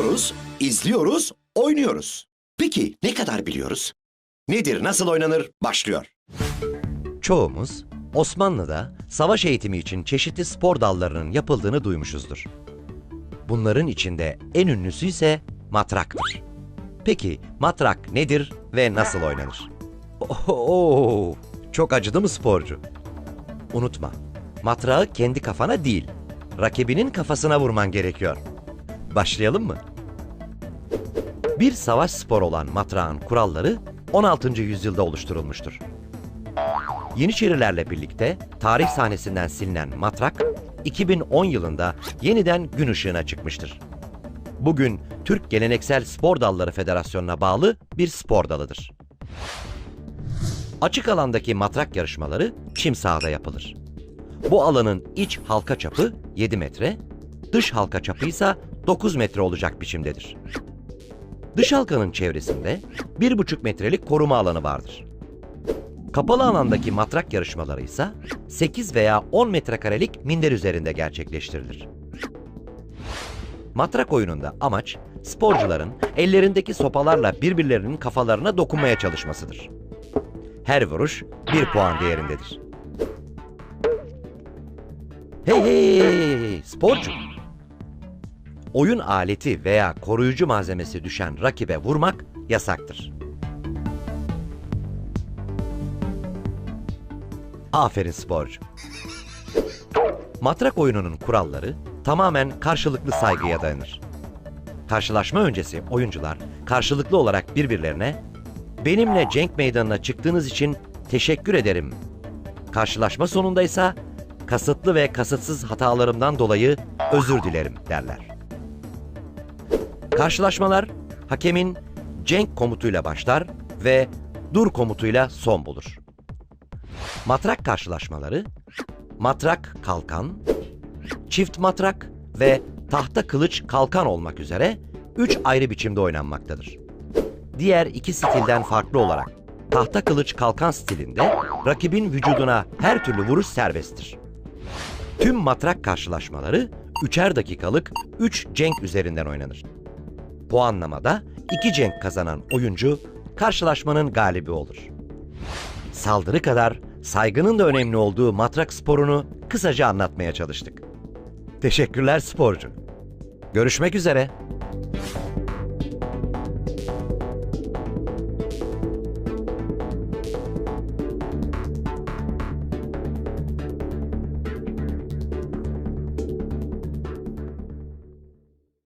Duyuyoruz, izliyoruz, oynuyoruz. Peki ne kadar biliyoruz? Nedir, nasıl oynanır? Başlıyor. Çoğumuz Osmanlı'da savaş eğitimi için çeşitli spor dallarının yapıldığını duymuşuzdur. Bunların içinde en ünlüsü ise matraktır. Peki matrak nedir ve nasıl oynanır? Oo, çok acıdı mı sporcu? Unutma, matrağı kendi kafana değil, rakibinin kafasına vurman gerekiyor. Başlayalım mı? Bir savaş sporu olan matrağın kuralları 16. yüzyılda oluşturulmuştur. Yeniçerilerle birlikte tarih sahnesinden silinen matrak, 2010 yılında yeniden gün ışığına çıkmıştır. Bugün Türk Geleneksel Spor Dalları Federasyonu'na bağlı bir spor dalıdır. Açık alandaki matrak yarışmaları çim sahada yapılır. Bu alanın iç halka çapı 7 metre, dış halka çapı ise 9 metre olacak biçimdedir. Dış halkanın çevresinde 1,5 metrelik koruma alanı vardır. Kapalı alandaki matrak yarışmaları ise 8 veya 10 metrekarelik minder üzerinde gerçekleştirilir. Matrak oyununda amaç sporcuların ellerindeki sopalarla birbirlerinin kafalarına dokunmaya çalışmasıdır. Her vuruş bir puan değerindedir. Hey hey hey, hey, sporcu! Oyun aleti veya koruyucu malzemesi düşen rakibe vurmak yasaktır. Aferin sporcu. Matrak oyununun kuralları tamamen karşılıklı saygıya dayanır. Karşılaşma öncesi oyuncular karşılıklı olarak birbirlerine benimle cenk meydanına çıktığınız için teşekkür ederim. Karşılaşma sonunda ise kasıtlı ve kasıtsız hatalarımdan dolayı özür dilerim derler. Karşılaşmalar hakemin cenk komutuyla başlar ve dur komutuyla son bulur. Matrak karşılaşmaları, matrak kalkan, çift matrak ve tahta kılıç kalkan olmak üzere üç ayrı biçimde oynanmaktadır. Diğer iki stilden farklı olarak tahta kılıç kalkan stilinde rakibin vücuduna her türlü vuruş serbesttir. Tüm matrak karşılaşmaları üçer dakikalık 3 cenk üzerinden oynanır. Puanlamada 2 cenk kazanan oyuncu karşılaşmanın galibi olur. Saldırı kadar saygının da önemli olduğu matrak sporunu kısaca anlatmaya çalıştık. Teşekkürler sporcu. Görüşmek üzere.